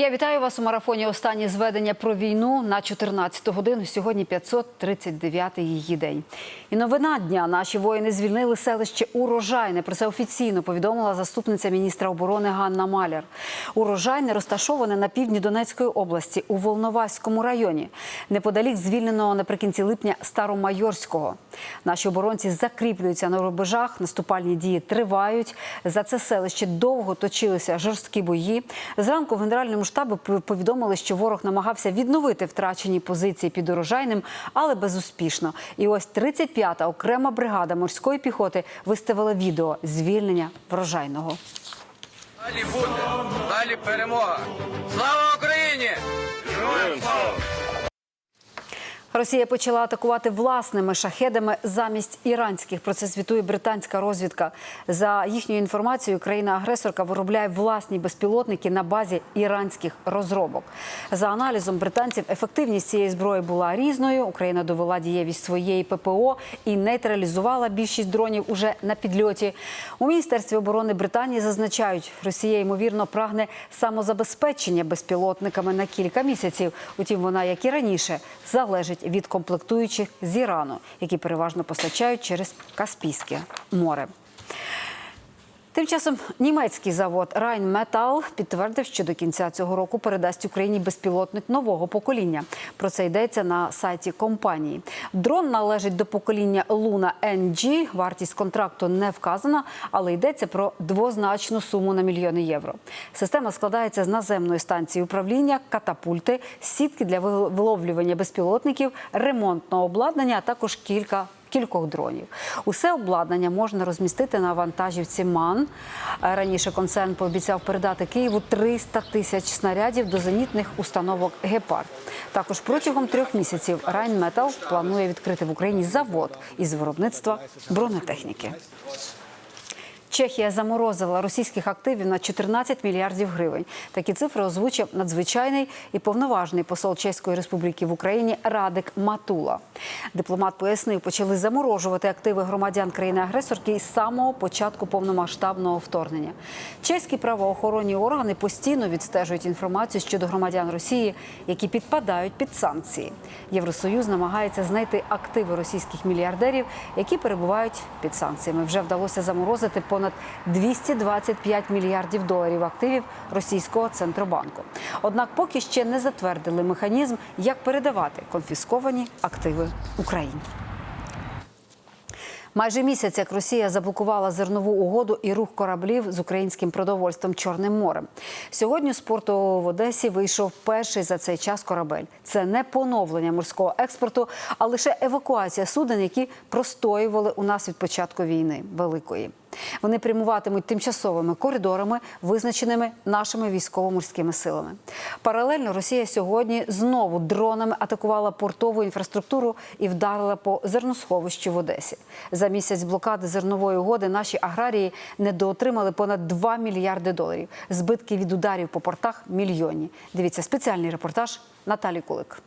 Я вітаю вас у марафоні. Останні зведення про війну на 14 годину. Сьогодні 539-й її день. І новина дня. Наші воїни звільнили селище Урожайне. Про це офіційно повідомила заступниця міністра оборони Ганна Маляр. Урожайне розташоване на півдні Донецької області у Волноваському районі, неподалік звільненого наприкінці липня Старомайорського. Наші оборонці закріплюються на рубежах. Наступальні дії тривають. За це селище довго точилися жорсткі бої. Зранку в генеральному штабі повідомили, що ворог намагався відновити втрачені позиції під урожайним, але безуспішно. І ось 35-та окрема бригада морської піхоти виставила відео звільнення врожайного. Далі буде, далі перемога. Слава Україні! Героям слава! Росія почала атакувати власними шахедами замість іранських. Про це звітує британська розвідка. За їхньою інформацією, країна-агресорка виробляє власні безпілотники на базі іранських розробок. За аналізом британців, ефективність цієї зброї була різною. Україна довела дієвість своєї ППО і нейтралізувала більшість дронів уже на підльоті. У міністерстві оборони Британії зазначають, Росія ймовірно прагне самозабезпечення безпілотниками на кілька місяців. Утім, вона, як і раніше, залежить від комплектуючих з Ірану, які переважно постачають через Каспійське море. Тим часом німецький завод Rheinmetall підтвердив, що до кінця цього року передасть Україні безпілотник нового покоління. Про це йдеться на сайті компанії. Дрон належить до покоління Luna NG. Вартість контракту не вказана, але йдеться про двозначну суму на мільйони євро. Система складається з наземної станції управління, катапульти, сітки для виловлювання безпілотників, ремонтного обладнання, а також кілька кількох дронів. Усе обладнання можна розмістити на вантажівці МАН. Раніше концерн пообіцяв передати Києву 300 тисяч снарядів до зенітних установок Гепард. Також протягом трьох місяців Райнметал планує відкрити в Україні завод із виробництва бронетехніки. Чехія заморозила російських активів на 14 мільярдів гривень. Такі цифри озвучив надзвичайний і повноважний посол Чеської республіки в Україні Радик Матула. Дипломат пояснив, почали заморожувати активи громадян країни-агресорки із самого початку повномасштабного вторгнення. Чеські правоохоронні органи постійно відстежують інформацію щодо громадян Росії, які підпадають під санкції. Євросоюз намагається знайти активи російських мільярдерів, які перебувають під санкціями. Вже вдалося заморозити понад 225 мільярдів доларів активів російського центробанку. Однак поки ще не затвердили механізм, як передавати конфісковані активи Україні. Майже місяць, як Росія заблокувала зернову угоду і рух кораблів з українським продовольством Чорним морем. Сьогодні з порту в Одесі вийшов перший за цей час корабель. Це не поновлення морського експорту, а лише евакуація суден, які простоювали у нас від початку війни великої. Вони прямуватимуть тимчасовими коридорами, визначеними нашими військово-морськими силами. Паралельно Росія сьогодні знову дронами атакувала портову інфраструктуру і вдарила по зерносховищу в Одесі. За місяць блокади зернової угоди наші аграрії недоотримали понад 2 мільярди доларів. Збитки від ударів по портах мільйонні. Дивіться спеціальний репортаж Наталі Кулик.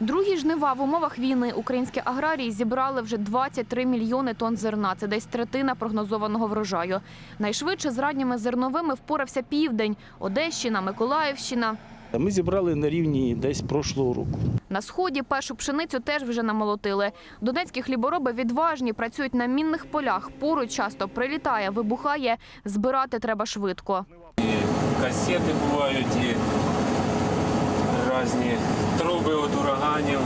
Другі жнива в умовах війни українські аграрії зібрали вже 23 мільйони тонн зерна. Це десь третина прогнозованого врожаю. Найшвидше з ранніми зерновими впорався південь, Одещина, Миколаївщина. Ми зібрали на рівні десь прошлого року. На сході першу пшеницю теж вже намолотили. Донецькі хлібороби відважні, працюють на мінних полях. Поруч часто прилітає, вибухає. Збирати треба швидко. касети бувають і різні труби від ураганів,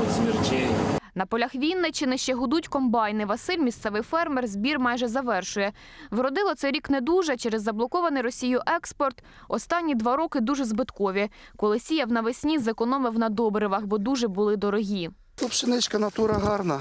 від смерчей. На полях Вінничини ще гудуть комбайни. Василь, місцевий фермер, збір майже завершує. Вродило цей рік не дуже через заблокований Росією експорт. Останні два роки дуже збиткові. Коли сіяв навесні, зекономив на добривах, бо дуже були дорогі. Ну, пшеничка натура гарна,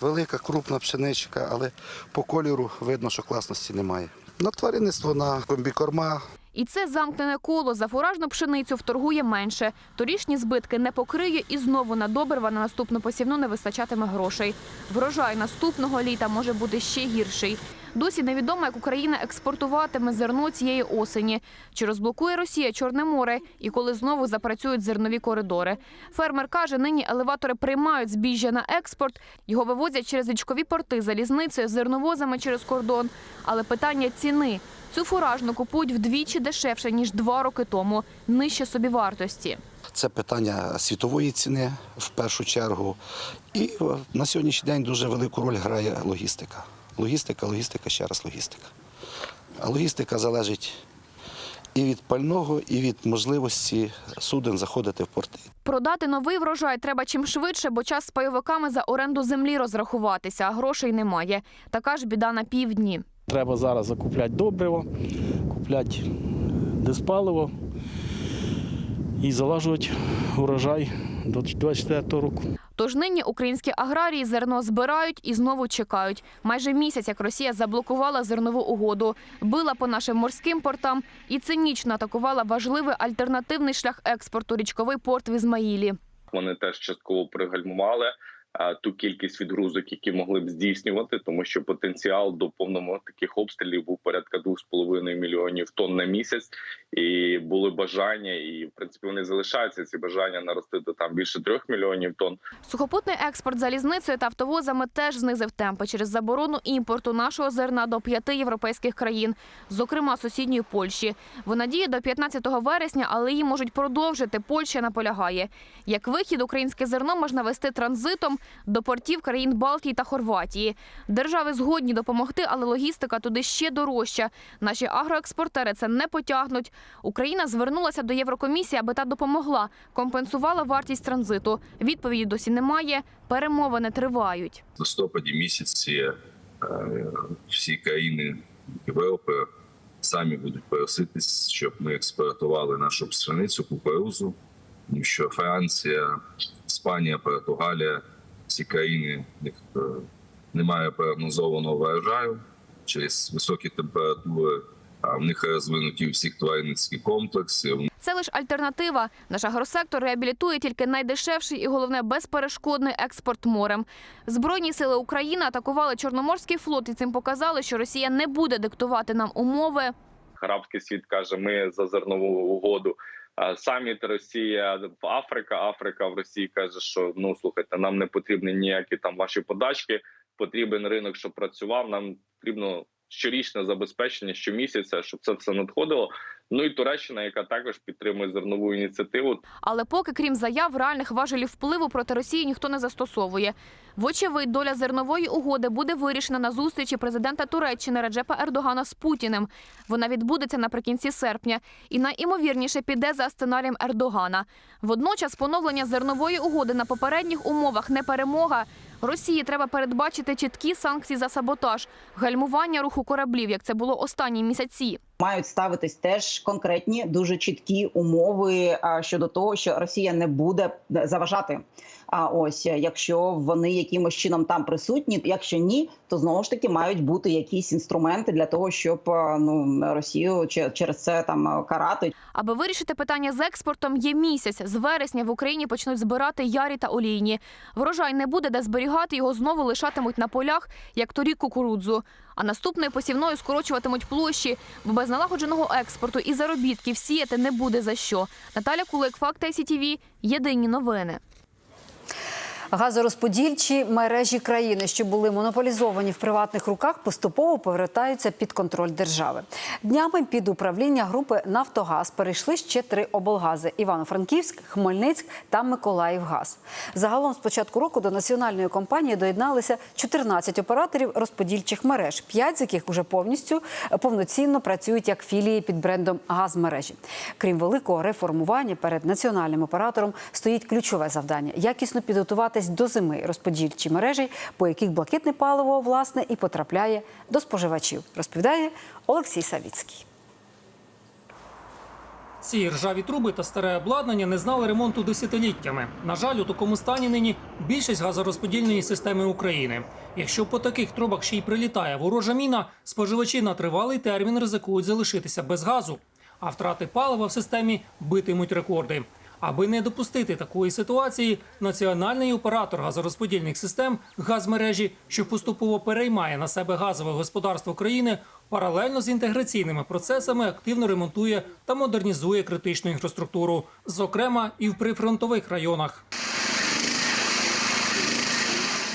велика, крупна пшеничка, але по кольору видно, що класності немає. На тваринництво, на комбікорма, І це замкнене коло. За фуражну пшеницю вторгує менше. Торішні збитки не покриє і знову на добрива на наступну посівну не вистачатиме грошей. Врожай наступного літа може бути ще гірший. Досі невідомо, як Україна експортуватиме зерно цієї осені. Чи розблокує Росія Чорне море і коли знову запрацюють зернові коридори. Фермер каже, нині елеватори приймають збіжжя на експорт, його вивозять через річкові порти, залізницею, зерновозами через кордон. Але питання ціни. Цю фуражну купують вдвічі дешевше, ніж два роки тому, нижче собівартості. Це питання світової ціни в першу чергу. І е, на сьогоднішній день дуже велику роль грає логістика. Логістика, логістика, ще раз логістика. А логістика залежить і від пального, і від можливості суден заходити в порти. Продати новий врожай треба чим швидше, бо час з пайовиками за оренду землі розрахуватися, а грошей немає. Така ж біда на півдні. Треба зараз закупляти добриво, купляти диспаливо і залажувати урожай до 24 року. Тож нині українські аграрії зерно збирають і знову чекають. Майже місяць, як Росія заблокувала зернову угоду, била по нашим морським портам і цинічно атакувала важливий альтернативний шлях експорту річковий порт в Ізмаїлі. Вони теж частково пригальмували ту кількість відгрузок, які могли б здійснювати, тому що потенціал до повного таких обстрілів був порядка 2,5 мільйонів тонн на місяць, і були бажання, і в принципі вони залишаються ці бажання наростити там більше 3 мільйонів тонн. Сухопутний експорт залізницею та автовозами теж знизив темпи через заборону імпорту нашого зерна до п'яти європейських країн, зокрема сусідньої Польщі. Вона діє до 15 вересня, але її можуть продовжити. Польща наполягає. Як вихід, українське зерно можна вести транзитом до портів країн Балтії та Хорватії. Держави згодні допомогти, але логістика туди ще дорожча. Наші агроекспортери це не потягнуть. Україна звернулася до Єврокомісії, аби та допомогла, компенсувала вартість транзиту. Відповіді досі немає. Перемовини тривають. В листопаді місяці е, всі країни Європи самі будуть проситись, щоб ми експортували нашу пшеницю, кукурузу, що Франція, Іспанія, Португалія, ці країни в них е, немає прогнозованого врожаю через високі температури. А в них розвинуті у всіх тваринницькі комплекси. Це лише альтернатива. Наш агросектор реабілітує тільки найдешевший і головне безперешкодний експорт морем. Збройні сили України атакували Чорноморський флот і цим показали, що Росія не буде диктувати нам умови. Арабський світ каже, ми за зернову угоду. Саміт Росія в Африка, Африка в Росії каже, що ну слухайте, нам не потрібні ніякі там ваші подачки. Потрібен ринок, щоб працював. Нам потрібно щорічне забезпечення щомісяця, щоб це все надходило. Ну і Туреччина, яка також підтримує зернову ініціативу. Але поки, крім заяв, реальних важелів впливу проти Росії ніхто не застосовує. Вочевидь, доля зернової угоди буде вирішена на зустрічі президента Туреччини Реджепа Ердогана з Путіним. Вона відбудеться наприкінці серпня і найімовірніше піде за сценарієм Ердогана. Водночас поновлення зернової угоди на попередніх умовах не перемога. Росії треба передбачити чіткі санкції за саботаж, гальмування руху кораблів, як це було останні місяці. мають ставитись теж конкретні, дуже чіткі умови щодо того, що Росія не буде заважати. А ось якщо вони якимось чином там присутні, якщо ні, то знову ж таки мають бути якісь інструменти для того, щоб ну Росію че- через це там карати. Аби вирішити питання з експортом, є місяць. З вересня в Україні почнуть збирати ярі та олійні. Врожай не буде де зберігати, його знову лишатимуть на полях, як торік кукурудзу. А наступною посівною скорочуватимуть площі, бо без налагодженого експорту і заробітків сіяти не буде за що. Наталя Кулик, Факт ICTV, Єдині новини. Газорозподільчі мережі країни, що були монополізовані в приватних руках, поступово повертаються під контроль держави. Днями під управління групи Нафтогаз перейшли ще три облгази: Івано-Франківськ, Хмельницьк та Миколаївгаз. Загалом з початку року до національної компанії доєдналися 14 операторів розподільчих мереж, п'ять з яких уже повністю повноцінно працюють як філії під брендом Газмережі. Крім великого реформування, перед національним оператором стоїть ключове завдання якісно підготуватись до зими розподільчі мережі, по яких блакитне паливо власне і потрапляє до споживачів. Розповідає Олексій Савіцький. Ці ржаві труби та старе обладнання не знали ремонту десятиліттями. На жаль, у такому стані нині більшість газорозподільної системи України. Якщо по таких трубах ще й прилітає ворожа міна, споживачі на тривалий термін ризикують залишитися без газу. А втрати палива в системі битимуть рекорди. Аби не допустити такої ситуації, національний оператор газорозподільних систем газмережі, що поступово переймає на себе газове господарство країни, паралельно з інтеграційними процесами активно ремонтує та модернізує критичну інфраструктуру, зокрема і в прифронтових районах.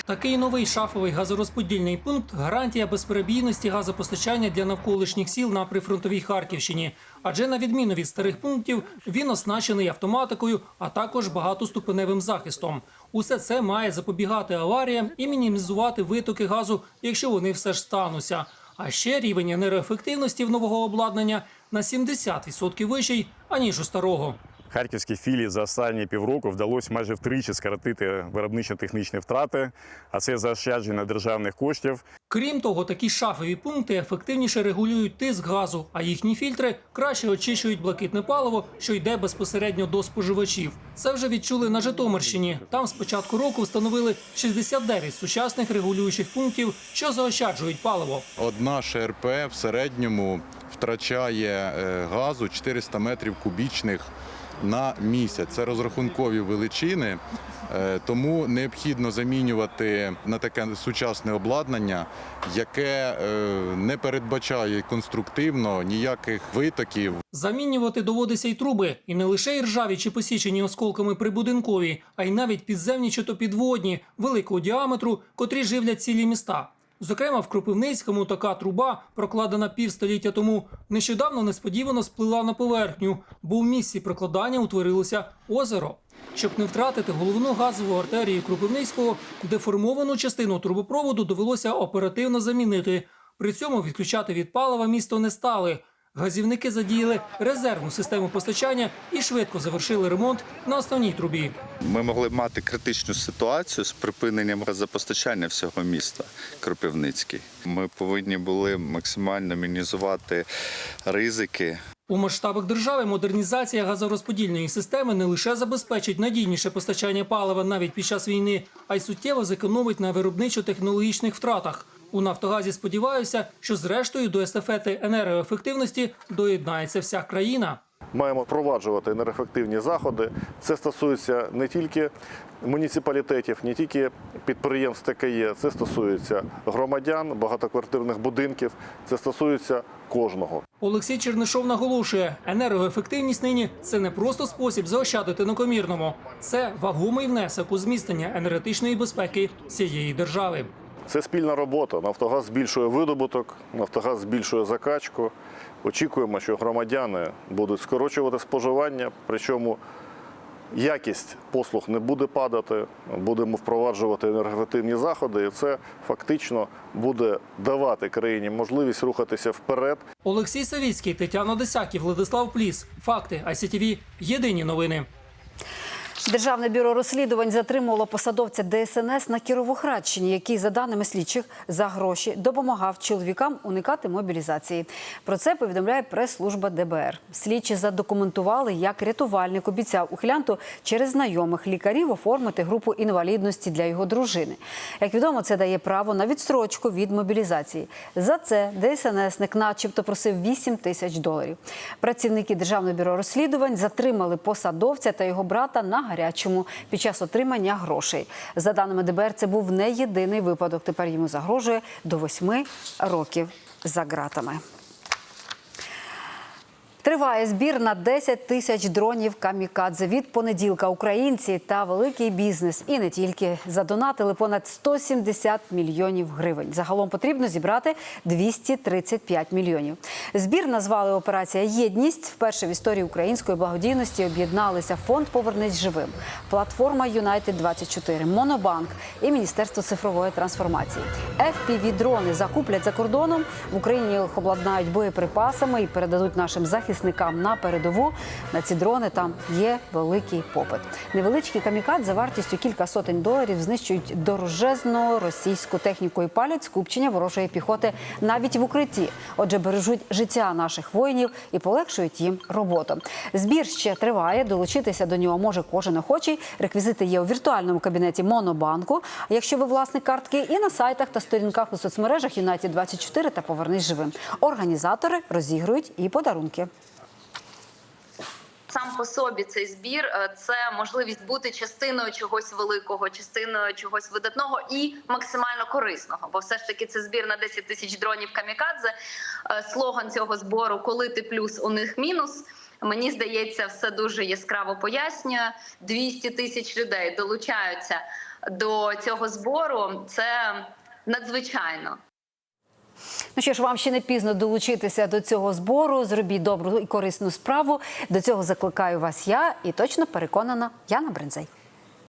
Такий новий шафовий газорозподільний пункт гарантія безперебійності газопостачання для навколишніх сіл на прифронтовій Харківщині. Адже на відміну від старих пунктів він оснащений автоматикою, а також багатоступеневим захистом. Усе це має запобігати аваріям і мінімізувати витоки газу, якщо вони все ж стануться. А ще рівень енергоефективності в нового обладнання на 70% вищий аніж у старого. Харківській філії за останні півроку вдалося майже втричі скоротити виробничо-технічні втрати, а це заощадження державних коштів. Крім того, такі шафові пункти ефективніше регулюють тиск газу, а їхні фільтри краще очищують блакитне паливо, що йде безпосередньо до споживачів. Це вже відчули на Житомирщині. Там з початку року встановили 69 сучасних регулюючих пунктів, що заощаджують паливо. Одна ШРП в середньому втрачає е, газу 400 метрів кубічних на місяць. Це розрахункові величини, е, тому необхідно замінювати на таке сучасне обладнання, яке е, не передбачає конструктивно ніяких витоків. Замінювати доводиться й труби, і не лише іржаві чи посічені осколками прибудинкові, а й навіть підземні чи то підводні великого діаметру, котрі живлять цілі міста. Зокрема, в Кропивницькому така труба, прокладена півстоліття тому, нещодавно несподівано сплила на поверхню, бо в місці прокладання утворилося озеро. Щоб не втратити головну газову артерію Кропивницького, деформовану частину трубопроводу довелося оперативно замінити. При цьому відключати від палива місто не стали. Газівники задіяли резервну систему постачання і швидко завершили ремонт на основній трубі. Ми могли б мати критичну ситуацію з припиненням газопостачання всього міста Кропивницький. Ми повинні були максимально мінімізувати ризики. У масштабах держави модернізація газорозподільної системи не лише забезпечить надійніше постачання палива навіть під час війни, а й суттєво зекономить на виробничо-технологічних втратах. У Нафтогазі сподіваюся, що зрештою до естафети енергоефективності доєднається вся країна. Маємо впроваджувати енергоефективні заходи. Це стосується не тільки муніципалітетів, не тільки підприємств ТКЄ, це стосується громадян, багатоквартирних будинків, це стосується кожного. Олексій Чернишов наголошує, енергоефективність нині це не просто спосіб заощадити на комірному, це вагомий внесок у зміцнення енергетичної безпеки всієї держави. Це спільна робота. Нафтогаз збільшує видобуток, Нафтогаз збільшує закачку. Очікуємо, що громадяни будуть скорочувати споживання, причому якість послуг не буде падати. Будемо впроваджувати енергоефективні заходи, і це фактично буде давати країні можливість рухатися вперед. Олексій Савіцький, Тетяна Десяків, Владислав Пліс. Факти ICTV. Єдині новини. Державне бюро розслідувань затримувало посадовця ДСНС на Кіровоградщині, який, за даними слідчих, за гроші допомагав чоловікам уникати мобілізації. Про це повідомляє прес-служба ДБР. Слідчі задокументували, як рятувальник обіцяв ухилянту через знайомих лікарів оформити групу інвалідності для його дружини. Як відомо, це дає право на відстрочку від мобілізації. За це ДСНСник, начебто, просив 8 тисяч доларів. Працівники державного бюро розслідувань затримали посадовця та його брата на гарячому під час отримання грошей. За даними ДБР, це був не єдиний випадок. Тепер йому загрожує до восьми років за ґратами. Триває збір на 10 тисяч дронів камікадзе. Від понеділка українці та великий бізнес і не тільки задонатили понад 170 мільйонів гривень. Загалом потрібно зібрати 235 мільйонів. Збір назвали операція Єдність. Вперше в історії української благодійності об'єдналися фонд Повернись живим, платформа Юнайтед 24 Монобанк і Міністерство цифрової трансформації. fpv дрони закуплять за кордоном. В Україні їх обладнають боєприпасами і передадуть нашим захисникам на передову. На ці дрони там є великий попит. Невеличкі камікад за вартістю кілька сотень доларів знищують дорожезну російську техніку і палять скупчення ворожої піхоти навіть в укритті. Отже, бережуть життя наших воїнів і полегшують їм роботу. Збір ще триває. Долучитися до нього може кожен охочий. Реквізити є у віртуальному кабінеті Монобанку. Якщо ви власник картки, і на сайтах та сторінках у соцмережах Юнайтед 24 та Повернись живим. Організатори розігрують і подарунки. Сам по собі цей збір е, це можливість бути частиною чогось великого, частиною чогось видатного і максимально корисного. Бо все ж таки це збір на 10 тисяч дронів камікадзе. Е, Слоган цього збору Коли ти плюс, у них мінус. Мені здається, все дуже яскраво пояснює. 200 тисяч людей долучаються до цього збору. Це надзвичайно. Ну що ж, вам ще не пізно долучитися до цього збору. Зробіть добру і корисну справу. До цього закликаю вас я і точно переконана Яна Брензей.